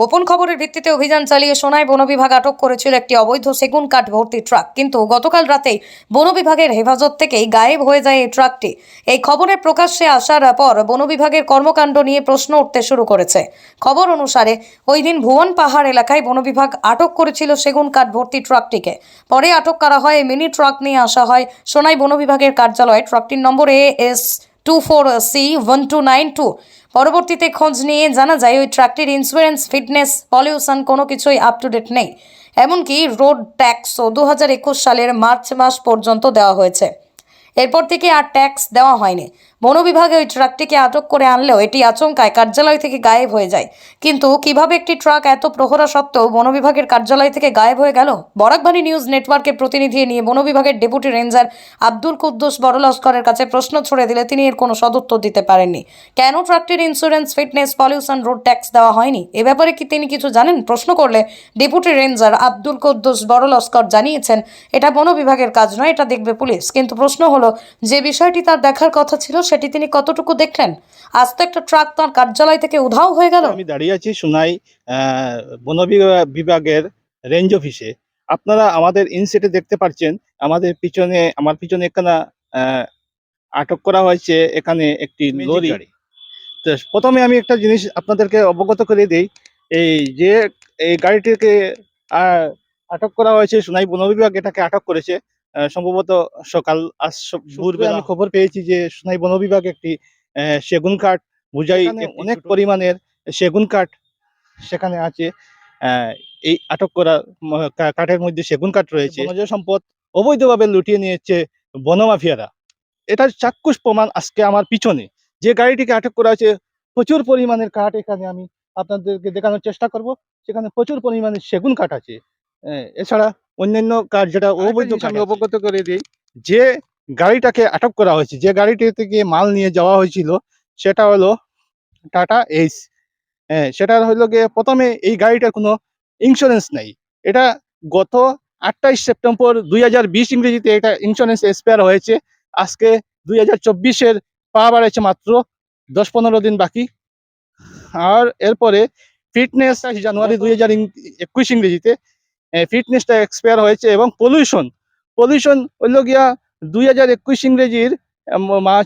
গোপন খবরের ভিত্তিতে অভিযান চালিয়ে সোনায় বন বিভাগ আটক করেছিল একটি অবৈধ সেগুন কাঠ ভর্তি ট্রাক। কিন্তু গতকাল রাতেই বন বিভাগের হেফাজত থেকেই গায়েব হয়ে যায় এই ট্রাকটি। এই খবরের প্রকাশ্যে আসার পর বন বিভাগের কর্মকাণ্ড নিয়ে প্রশ্ন উঠতে শুরু করেছে। খবর অনুসারে, ওই দিন ভুবন পাহাড় এলাকায় বন বিভাগ আটক করেছিল সেগুন কাঠ ভর্তি ট্রাকটিকে। পরে আটক করা হয় মিনি ট্রাক নিয়ে আসা হয় সোনাই বন বিভাগের কার্যালয়ে। ট্রাকটির নম্বর A S two four C one two nine two পরবর্তীতে খোঁজ নিয়ে জানা যায়, ওই ট্রাকটির ইন্স্যুরেন্স ফিটনেস পলিউশন কোনো কিছুই আপ টু ডেট নেই। এমনকি রোড ট্যাক্সও দু হাজার একুশ সালের মার্চ মাস পর্যন্ত দেওয়া হয়েছে। এরপর থেকে আর ট্যাক্স দেওয়া হয়নি। বন বিভাগে ওই ট্রাকটিকে আটক করে আনলেও এটি আচমকায় কার্যালয় থেকে গায়েব হয়ে যায়। কিন্তু কীভাবে একটি ট্রাক এত প্রহরা সত্ত্বেও বন বিভাগের কার্যালয় থেকে গায়েব হয়ে গেল? বরাকবাড়ি নিউজ নেটওয়ার্কের প্রতিনিধি নিয়ে বন বিভাগের ডেপুটি রেঞ্জার আব্দুল কুদ্দুস বড়লস্করের কাছে প্রশ্ন ছুড়ে দিলে তিনি এর কোনো সদুত্তর দিতে পারেননি। কেন ট্রাকটির insurance fitness pollution road tax দেওয়া হয়নি? এ ব্যাপারে কি তিনি কিছু জানেন? প্রশ্ন করলে ডেপুটি রেঞ্জার আব্দুল কুদ্দুস বড়লস্কর জানিয়েছেন, এটা বন বিভাগের কাজ নয়, এটা দেখবে পুলিশ। কিন্তু প্রশ্ন হলো, যে বিষয়টি তার দেখার কথা ছিল সেটি তিনি কতটুকু দেখলেন? আজ তো একটা ট্রাক তার কার্যালয় থেকে উধাও হয়ে গেল। আমি দাঁড়িয়ে আছি সোনাই আহ, বন বিভা- বিভাগের রেঞ্জ অফিসে আপনারা আমাদের ইনসেটে দেখতে পাচ্ছেন আমাদের পিছনে আমার পিছনে এখানে আহ, আটক করা হয়েছে এখানে একটি লরি। তো প্রথমে আমি একটা জিনিস আপনাদেরকে অবগত করে দিই এই যে এই গাড়িটিকে আহ, আটক করা হয়েছে সোনাই বন বিভাগ এটাকে আটক করেছে। সম্ভবত সকাল আজ আমি খবর পেয়েছি যে সোনাই বন বিভাগ একটি সেগুন কাঠ বুঝাই অনেক পরিমাণের সেগুন কাঠ সেখানে আছে। এই আটক করা কাঠের মধ্যে সেগুন কাঠ রয়েছে। বনজ সম্পদ অবৈধভাবে লুটিয়ে নিয়েছে বনমাফিয়ারা এটার চাক্ষুষ প্রমাণ আজকে আমার পিছনে। যে গাড়িটিকে আটক করা হয়েছে প্রচুর পরিমাণের কাঠ এখানে আমি আপনাদেরকে দেখানোর চেষ্টা করব। সেখানে প্রচুর পরিমাণে সেগুন কাঠ আছে। এছাড়া অন্যান্য কাজ যেটা অবৈধ আমি অবগত করে দিই যে গাড়িটাকে আটক করা হয়েছে যে গাড়িটি থেকে মাল নিয়ে যাওয়া হয়েছিল সেটা হলো টাটা এইস হ্যাঁ সেটা হলো গিয়ে প্রথমে এই গাড়িটার কোনো ইন্স্যুরেন্স নেই। এটা গত আটাইশ সেপ্টেম্বর দুই হাজার বিশ ইংরেজিতে এটা ইন্স্যুরেন্স এক্সপায়ার হয়েছে। আজকে দুই হাজার চব্বিশের পা বাড়াইছে মাত্র দশ পনেরো দিন বাকি। আর এরপরে ফিটনেস জানুয়ারি দুই হাজার একুশ ইংরেজিতে ফিটনেসটা এক্সপায়ার হয়েছে এবং পলিউশন পলিউশন হইল গিয়া দুই হাজার একুশ ইংরেজির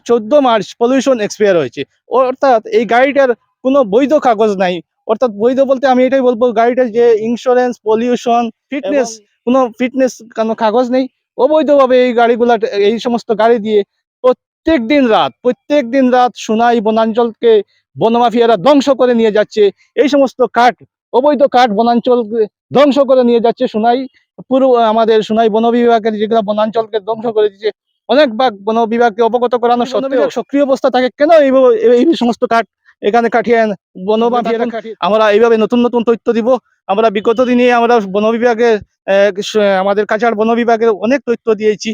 চোদ্দ মার্চ পলিউশন এক্সপায়ার হয়েছে। অর্থাৎ এই গাড়িটার কোনো বৈধ কাগজ নাই। অর্থাৎ বৈধ বলতে আমি এটাই বলব গাড়িটার যে ইন্স্যুরেন্স পলিউশন ফিটনেস কোনো ফিটনেস কোনো কাগজ নেই। অবৈধভাবে এই গাড়িগুলা এই সমস্ত গাড়ি দিয়ে প্রত্যেক দিন রাত প্রত্যেক দিন রাত সোনাই বনাঞ্চলকে বনমাফিয়ারা ধ্বংস করে নিয়ে যাচ্ছে। এই সমস্ত কাঠ অবৈধ কাঠ বনাঞ্চল ধ্বংস করে নিয়ে যাচ্ছে সোনাই পুরো আমাদের সোনাই বন বিভাগের যেগুলো বনাঞ্চলকে ধ্বংস করে দিচ্ছে অনেক ভাগ বন বিভাগকে অবগত করানো সত্ত্বেও সক্রিয় অবস্থা থাকে কেন এই সমস্ত কাঠ এখানে কাঠিয়ে বন আমরা এইভাবে নতুন নতুন তথ্য দিব আমরা বিগত দিনে আমরা বন বিভাগের আমাদের কাছাড় বন বিভাগের অনেক তথ্য দিয়েছি